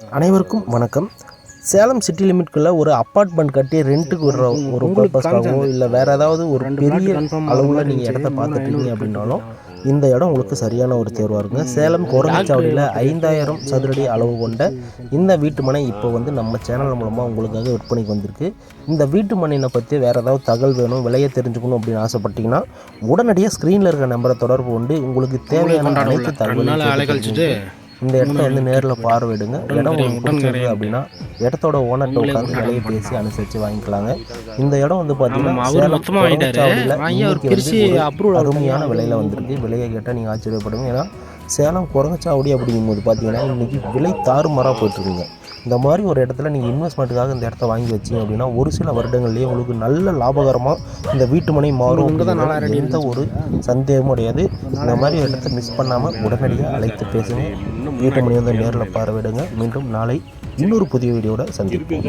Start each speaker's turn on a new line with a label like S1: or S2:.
S1: அனைவருக்கும் வணக்கம். சேலம் சிட்டி லிமிட்குள்ளே ஒரு அப்பார்ட்மெண்ட் கட்டி ரெண்ட்டுக்கு விடுற ஒரு பர்பஸ்க்காகவோ இல்லை வேறு ஏதாவது ஒரு பெரிய அளவில் நீங்கள் இடத்த பார்த்துட்டீங்க அப்படின்னாலும் இந்த இடம் உங்களுக்கு சரியான ஒரு தேர்வாக இருக்குங்க. சேலம் குரங்கச்சாவடியில் ஐந்தாயிரம் சதுரடி அளவு கொண்ட இந்த வீட்டு மனை இப்போ வந்து நம்ம சேனல் மூலமாக உங்களுக்காக விற்பனைக்கு வந்திருக்கு. இந்த வீட்டு மனையை பற்றி வேறு ஏதாவது தகவல் வேணும் விலையை தெரிஞ்சுக்கணும் அப்படின்னு ஆசைப்பட்டீங்கன்னா உடனடியாக ஸ்க்ரீனில் இருக்க நம்பரை தொடர்பு கொண்டு உங்களுக்கு தேவையான அனைத்து தகவலையும். இந்த இடத்த வந்து நேரில் பார்வையிடுங்க. இடம் உங்களுக்கு பிடிச்சிருக்கு அப்படின்னா இடத்தோட ஓனர்கிட்ட உட்காந்து விலையை பேசி அனுசரித்து வாங்கிக்கலாங்க. இந்த இடம் வந்து பார்த்தீங்கன்னா சேலம் அருமையான விலையில் வந்திருக்கு. விலையை கேட்டால் நீங்கள் ஆச்சரியப்படுங்க ஏன்னா சேலம் குரங்கச்சாவடி அப்படிங்கும்போது பார்த்தீங்கன்னா இன்றைக்கி விலை தாறுமாறாக போயிட்டுருக்குங்க இந்த மாதிரி ஒரு இடத்துல நீங்கள் இன்வெஸ்ட்மெண்ட்டுக்காக இந்த இடத்த வாங்கி வச்சீங்க அப்படின்னா ஒரு சில வருடங்கள்லேயே உங்களுக்கு நல்ல லாபகரமாக இந்த வீட்டு மனை மாறும் எந்த ஒரு சந்தேகமும் கிடையாது. இந்த மாதிரி இடத்த மிஸ் பண்ணாமல் உடனடியாக அழைத்து பேசுங்க. வீட்டு மணி வந்து நேரில் பார்வையிடுங்க. மீண்டும் நாளை இன்னொரு புதிய வீடியோட சந்திப்போம்.